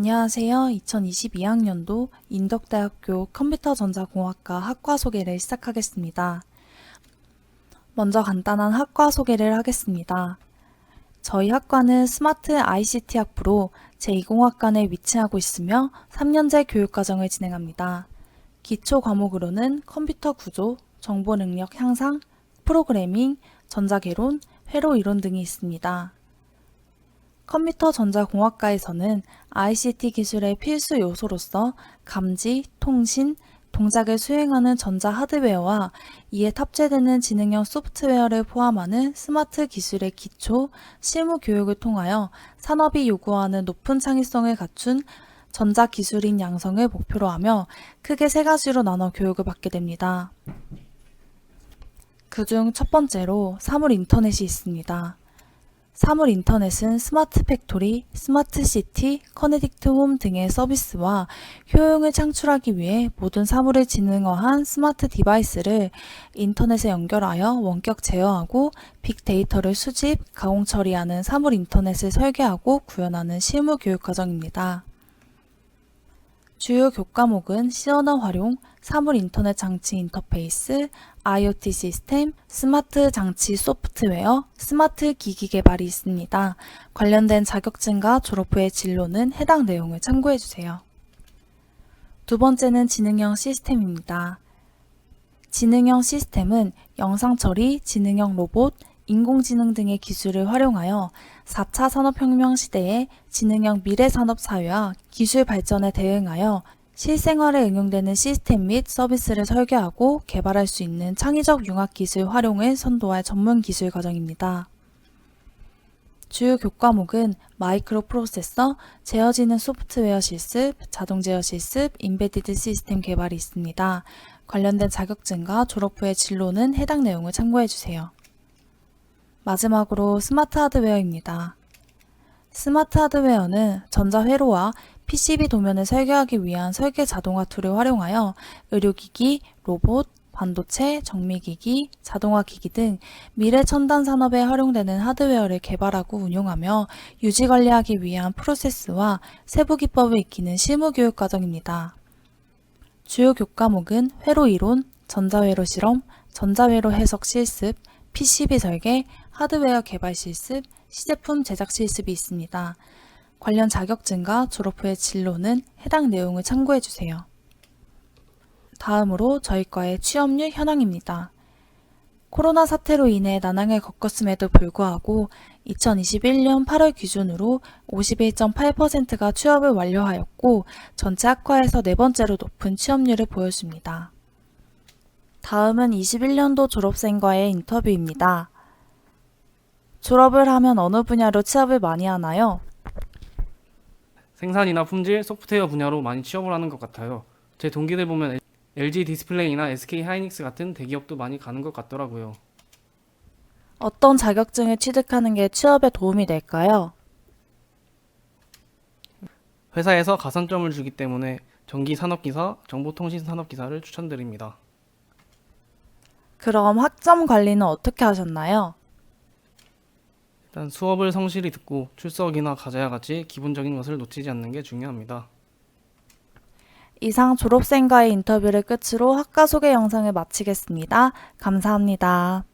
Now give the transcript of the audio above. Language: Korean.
안녕하세요. 2022학년도 인덕대학교 컴퓨터전자공학과 학과 소개를 시작하겠습니다. 먼저 간단한 학과 소개를 하겠습니다. 저희 학과는 스마트 ICT 학부로 제2공학관에 위치하고 있으며 3년제 교육과정을 진행합니다. 기초 과목으로는 컴퓨터 구조, 정보 능력 향상, 프로그래밍, 전자개론, 회로 이론 등이 있습니다. 컴퓨터 전자공학과에서는 ICT 기술의 필수 요소로서 감지, 통신, 동작을 수행하는 전자 하드웨어와 이에 탑재되는 지능형 소프트웨어를 포함하는 스마트 기술의 기초, 실무 교육을 통하여 산업이 요구하는 높은 창의성을 갖춘 전자 기술인 양성을 목표로 하며 크게 세 가지로 나눠 교육을 받게 됩니다. 그중 첫 번째로 사물 인터넷이 있습니다. 사물 인터넷은 스마트 팩토리, 스마트 시티, 커넥티드 홈 등의 서비스와 효용을 창출하기 위해 모든 사물을 지능화한 스마트 디바이스를 인터넷에 연결하여 원격 제어하고 빅데이터를 수집, 가공 처리하는 사물 인터넷을 설계하고 구현하는 실무 교육 과정입니다. 주요 교과목은 시언어 활용, 사물 인터넷 장치 인터페이스, IoT 시스템, 스마트 장치 소프트웨어, 스마트 기기 개발이 있습니다. 관련된 자격증과 졸업 후의 진로는 해당 내용을 참고해 주세요. 두 번째는 지능형 시스템입니다. 지능형 시스템은 영상 처리, 지능형 로봇, 인공지능 등의 기술을 활용하여 4차 산업혁명 시대의 지능형 미래산업 사회와 기술 발전에 대응하여 실생활에 응용되는 시스템 및 서비스를 설계하고 개발할 수 있는 창의적 융합기술 활용을 선도할 전문 기술 과정입니다. 주요 교과목은 마이크로 프로세서, 제어지는 소프트웨어 실습, 자동 제어 실습, 인베디드 시스템 개발이 있습니다. 관련된 자격증과 졸업 후의 진로는 해당 내용을 참고해 주세요. 마지막으로 스마트 하드웨어입니다. 스마트 하드웨어는 전자회로와 PCB 도면을 설계하기 위한 설계 자동화 툴을 활용하여 의료기기, 로봇, 반도체, 정밀기기, 자동화 기기 등 미래 첨단 산업에 활용되는 하드웨어를 개발하고 운용하며 유지 관리하기 위한 프로세스와 세부 기법을 익히는 실무 교육 과정입니다. 주요 교과목은 회로 이론, 전자회로 실험, 전자회로 해석 실습, PCB 설계, 하드웨어 개발 실습, 시제품 제작 실습이 있습니다. 관련 자격증과 졸업 후의 진로는 해당 내용을 참고해 주세요. 다음으로 저희 과의 취업률 현황입니다. 코로나 사태로 인해 난항을 겪었음에도 불구하고 2021년 8월 기준으로 51.8%가 취업을 완료하였고 전체 학과에서 네 번째로 높은 취업률을 보여줍니다. 다음은 21년도 졸업생과의 인터뷰입니다. 졸업을 하면 어느 분야로 취업을 많이 하나요? 생산이나 품질, 소프트웨어 분야로 많이 취업을 하는 것 같아요. 제 동기들 보면 LG 디스플레이나 SK 하이닉스 같은 대기업도 많이 가는 것 같더라고요. 어떤 자격증을 취득하는 게 취업에 도움이 될까요? 회사에서 가산점을 주기 때문에 전기 산업기사, 정보통신 산업기사를 추천드립니다. 그럼 학점 관리는 어떻게 하셨나요? 일단 수업을 성실히 듣고 출석이나 과제와 같이 기본적인 것을 놓치지 않는 게 중요합니다. 이상 졸업생과의 인터뷰를 끝으로 학과 소개 영상을 마치겠습니다. 감사합니다.